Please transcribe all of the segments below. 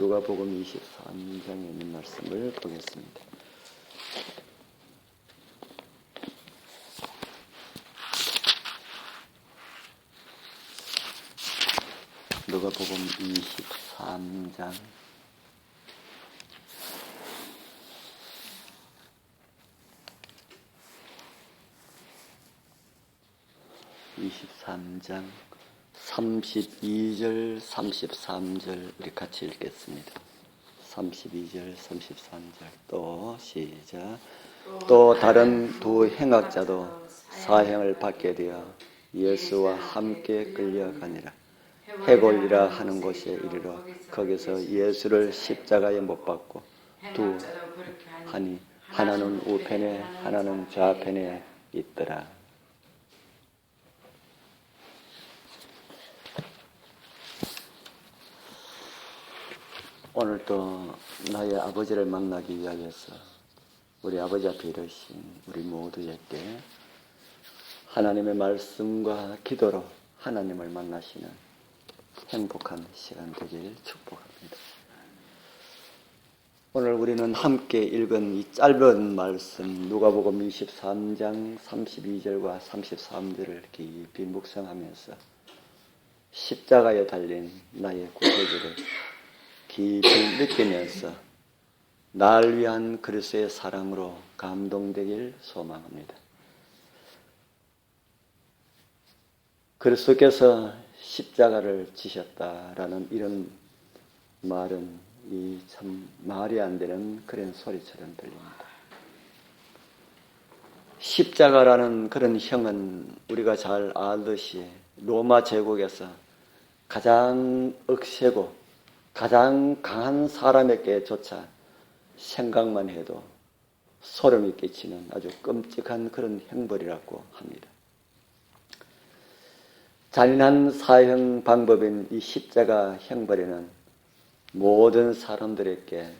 누가복음 24장에 있는 말씀을 보겠습니다. 누가복음 23장 23장 32절, 33절 우리 같이 읽겠습니다. 32절, 33절 또 시작. 또 다른 두 행악자도 사형을 받게 되어 예수와 함께 끌려가니라. 해골이라 하는 곳에 이르러 거기서 예수를 십자가에 못 박고 두 하니 하나는 우편에 하나는 좌편에 있더라. 오늘 또 나의 아버지를 만나기 위하여서 우리 아버지 앞에 이르신 우리 모두에게 하나님의 말씀과 기도로 하나님을 만나시는 행복한 시간 되길 축복합니다. 오늘 우리는 함께 읽은 이 짧은 말씀 누가복음 23장 32절과 33절을 깊이 묵상하면서 십자가에 달린 나의 구세주를 깊이 느끼면서 날 위한 그리스의 사랑으로 감동되길 소망합니다. 그리스도께서 십자가를 지셨다라는 이런 말은 이 참 말이 안 되는 그런 소리처럼 들립니다. 십자가라는 그런 형은 우리가 잘 알듯이 로마 제국에서 가장 억세고 가장 강한 사람에게조차 생각만 해도 소름이 끼치는 아주 끔찍한 그런 형벌이라고 합니다. 잔인한 사형 방법인 이 십자가 형벌에는 모든 사람들에게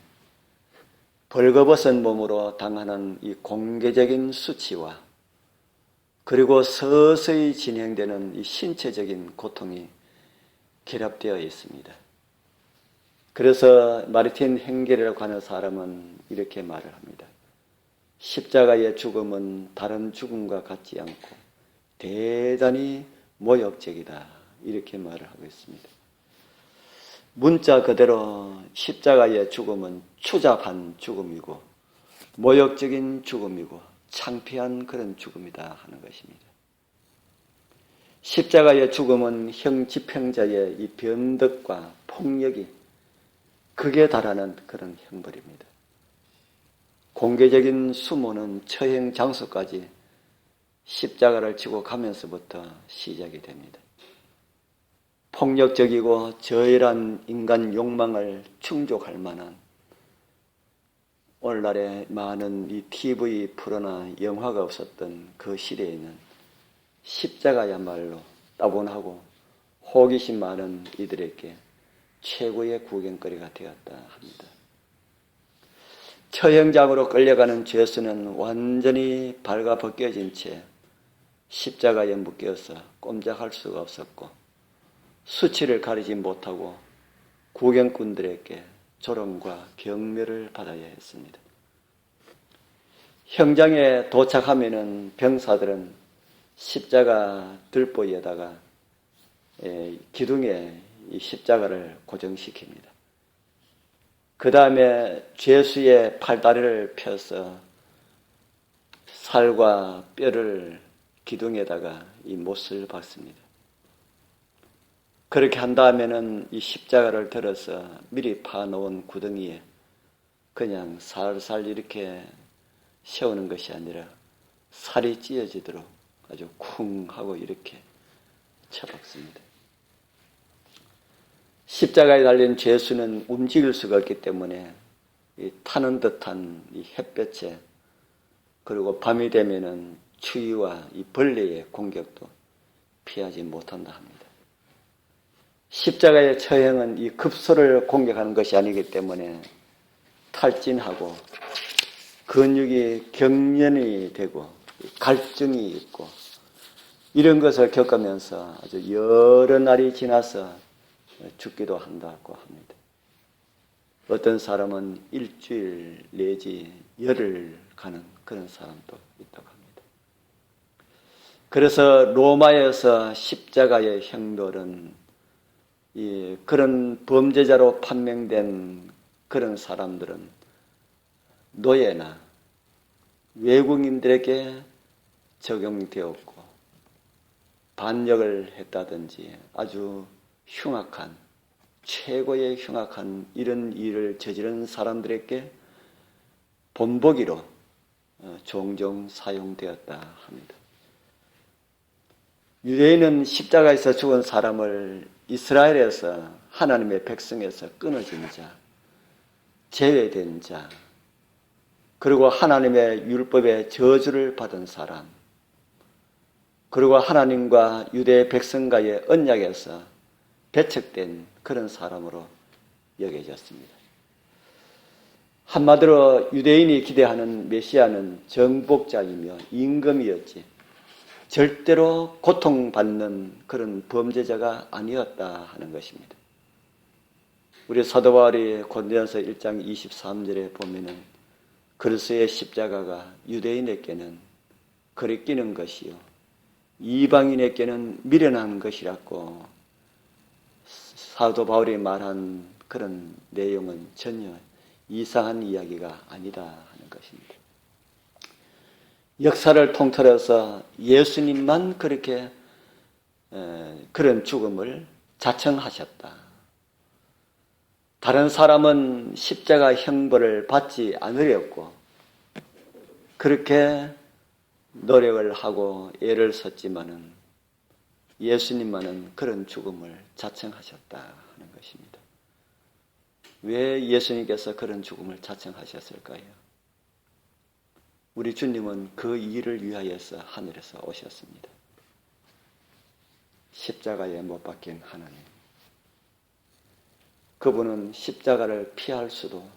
벌거벗은 몸으로 당하는 이 공개적인 수치와 그리고 서서히 진행되는 이 신체적인 고통이 결합되어 있습니다. 그래서 마르틴 행겔이라고 하는 사람은 이렇게 말을 합니다. 십자가의 죽음은 다른 죽음과 같지 않고 대단히 모욕적이다. 이렇게 말을 하고 있습니다. 문자 그대로 십자가의 죽음은 추잡한 죽음이고 모욕적인 죽음이고 창피한 그런 죽음이다 하는 것입니다. 십자가의 죽음은 형 집행자의 이 변덕과 폭력이 극에 달하는 그런 형벌입니다. 공개적인 수모는 처형 장소까지 십자가를 지고 가면서부터 시작이 됩니다. 폭력적이고 저열한 인간 욕망을 충족할 만한 오늘날에 많은 이 TV 프로나 영화가 없었던 그 시대에는 십자가야말로 따분하고 호기심 많은 이들에게 최고의 구경거리가 되었다 합니다. 처형장으로 끌려가는 죄수는 완전히 발가 벗겨진 채 십자가에 묶여서 꼼짝할 수가 없었고 수치를 가리지 못하고 구경꾼들에게 조롱과 경멸을 받아야 했습니다. 형장에 도착하면은 병사들은 십자가 들보에다가 기둥에 이 십자가를 고정시킵니다. 그 다음에 죄수의 팔다리를 펴서 살과 뼈를 기둥에다가 이 못을 박습니다. 그렇게 한 다음에는 이 십자가를 들어서 미리 파놓은 구덩이에 그냥 살살 이렇게 세우는 것이 아니라 살이 찢어지도록 아주 쿵 하고 이렇게 쳐박습니다. 십자가에 달린 죄수는 움직일 수가 없기 때문에 타는 듯한 이 햇볕에 그리고 밤이 되면은 추위와 이 벌레의 공격도 피하지 못한다 합니다. 십자가의 처형은 이 급소를 공격하는 것이 아니기 때문에 탈진하고 근육이 경련이 되고 갈증이 있고 이런 것을 겪으면서 아주 여러 날이 지나서 죽기도 한다고 합니다. 어떤 사람은 일주일 내지 열흘 가는 그런 사람도 있다고 합니다. 그래서 로마에서 십자가의 형벌은 이 그런 범죄자로 판명된 그런 사람들은 노예나 외국인들에게 적용되었고 반역을 했다든지 아주 흉악한 최고의 흉악한 이런 일을 저지른 사람들에게 본보기로 어, 종종 사용되었다 합니다. 유대인은 십자가에서 죽은 사람을 이스라엘에서 하나님의 백성에서 끊어진 자, 제외된 자, 그리고 하나님의 율법의 저주를 받은 사람, 그리고 하나님과 유대 백성과의 언약에서 배척된 그런 사람으로 여겨졌습니다. 한마디로 유대인이 기대하는 메시아는 정복자이며 임금이었지 절대로 고통받는 그런 범죄자가 아니었다 하는 것입니다. 우리 사도 바울이 고린도전서 1장 23절에 보면은 그리스도의 십자가가 유대인에게는 거리끼는 것이요 이방인에게는 미련한 것이라고 사도 바울이 말한 그런 내용은 전혀 이상한 이야기가 아니다 하는 것입니다. 역사를 통틀어서 예수님만 그렇게 그런 죽음을 자청하셨다. 다른 사람은 십자가 형벌을 받지 않으렸고 그렇게 노력을 하고 애를 썼지만은 예수님만은 그런 죽음을 자청하셨다 하는 것입니다. 왜 예수님께서 그런 죽음을 자청하셨을까요? 우리 주님은 그 일을 위하여서 하늘에서 오셨습니다. 십자가에 못 박힌 하나님. 그분은 십자가를 피할 수도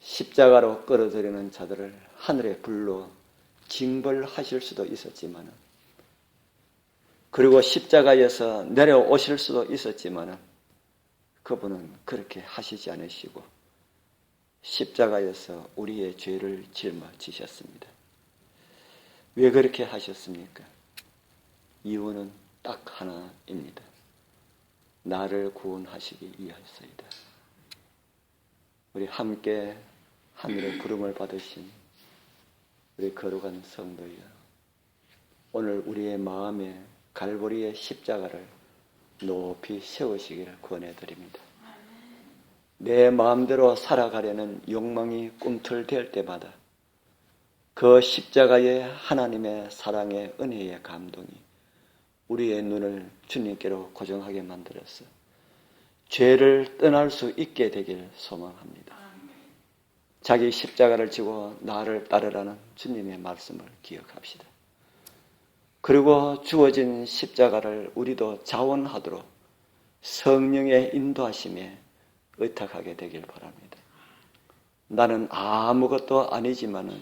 십자가로 끌어들이는 자들을 하늘의 불로 징벌하실 수도 있었지만 그리고 십자가에서 내려오실 수도 있었지만 그분은 그렇게 하시지 않으시고 십자가에서 우리의 죄를 짊어지셨습니다. 왜 그렇게 하셨습니까? 이유는 딱 하나입니다. 나를 구원하시기 위하여서이다. 우리 함께 하늘의 부름을 받으신 우리 거룩한 성도여 오늘 우리의 마음에 갈보리의 십자가를 높이 세우시기를 권해드립니다. 내 마음대로 살아가려는 욕망이 꿈틀댈 때마다 그 십자가의 하나님의 사랑의 은혜의 감동이 우리의 눈을 주님께로 고정하게 만들어서 죄를 떠날 수 있게 되길 소망합니다. 자기 십자가를 지고 나를 따르라는 주님의 말씀을 기억합시다. 그리고 주어진 십자가를 우리도 자원하도록 성령의 인도하심에 의탁하게 되길 바랍니다. 나는 아무것도 아니지만은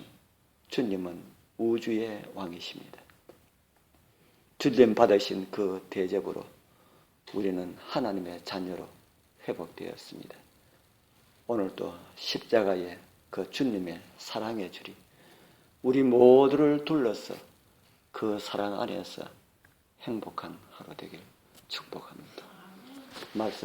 주님은 우주의 왕이십니다. 주님 받으신 그 대접으로 우리는 하나님의 자녀로 회복되었습니다. 오늘도 십자가의 그 주님의 사랑의 줄이 우리 모두를 둘러서 그 사랑 안에서 행복한 하루 되길 축복합니다. 말씀